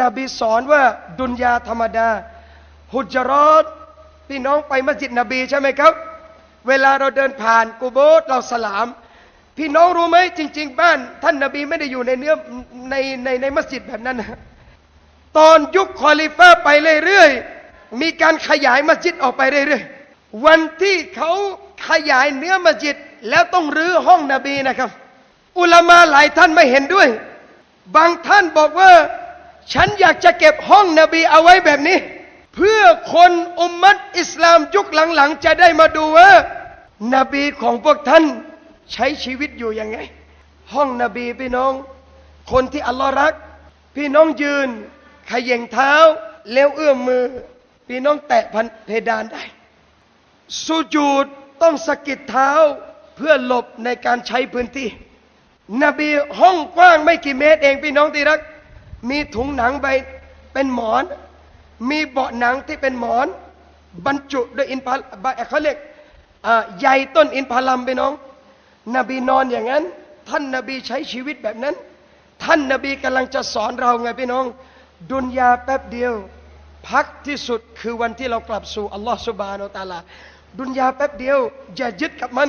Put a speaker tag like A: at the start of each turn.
A: นบีสอนว่าดุนยาธรรมดาฮุจจารอตพี่น้องไปมัสยิดนบีใช่ไหมครับ เวลาเราเดินผ่านกูโบสเราสลาม พี่น้องรู้ไหมจริง ๆ บ้านท่านนบีไม่ได้อยู่ในเนื้อในในในมัสยิดแบบนั้นนะตอนยุคคอลิฟ้าไปเรื่อยๆมีการขยายมัสยิดออกไปเรื่อยๆวันที่เขาขยายเนื้อมัสยิดแล้วต้องรื้อห้องนบีนะครับ อุลามาหลายท่านไม่เห็นด้วย บางท่านบอกว่า ฉันอยากจะเก็บห้องนบีเอาไว้แบบนี้ เพื่อคนอุมมัตอิสลามยุคหลังๆ จะได้มาดูว่า นบีของพวกท่านใช้ชีวิตอยู่ยังไง ห้องนบีพี่น้อง คนที่อัลลอฮ์รัก พี่น้องยืนเขย่งเท้าแล้วเอื้อมมือ พี่น้องแตะพันเพดานได้สุจูดต้องสะกิดเท้าเพื่อหลบในการใช้พื้นที่ นบีห้องกว้างไม่กี่เมตรเองพี่น้องที่รัก มีถุงหนังใบเป็นหมอน มีเบาะหนังที่เป็นหมอน บรรจุด้วยอินพาเขาเรียกใยต้นอินพาลัมพี่น้อง นบีนอนอย่างนั้น ท่านนบีใช้ชีวิตแบบนั้น ท่านนบีกำลังจะสอนเราไงพี่น้อง ดุนยาแป๊บเดียว พักที่สุดคือวันที่เรากลับสู่อัลลอฮฺสุบานอัลตาลา ดุนยาแป๊บเดียวอย่ายึดกับมัน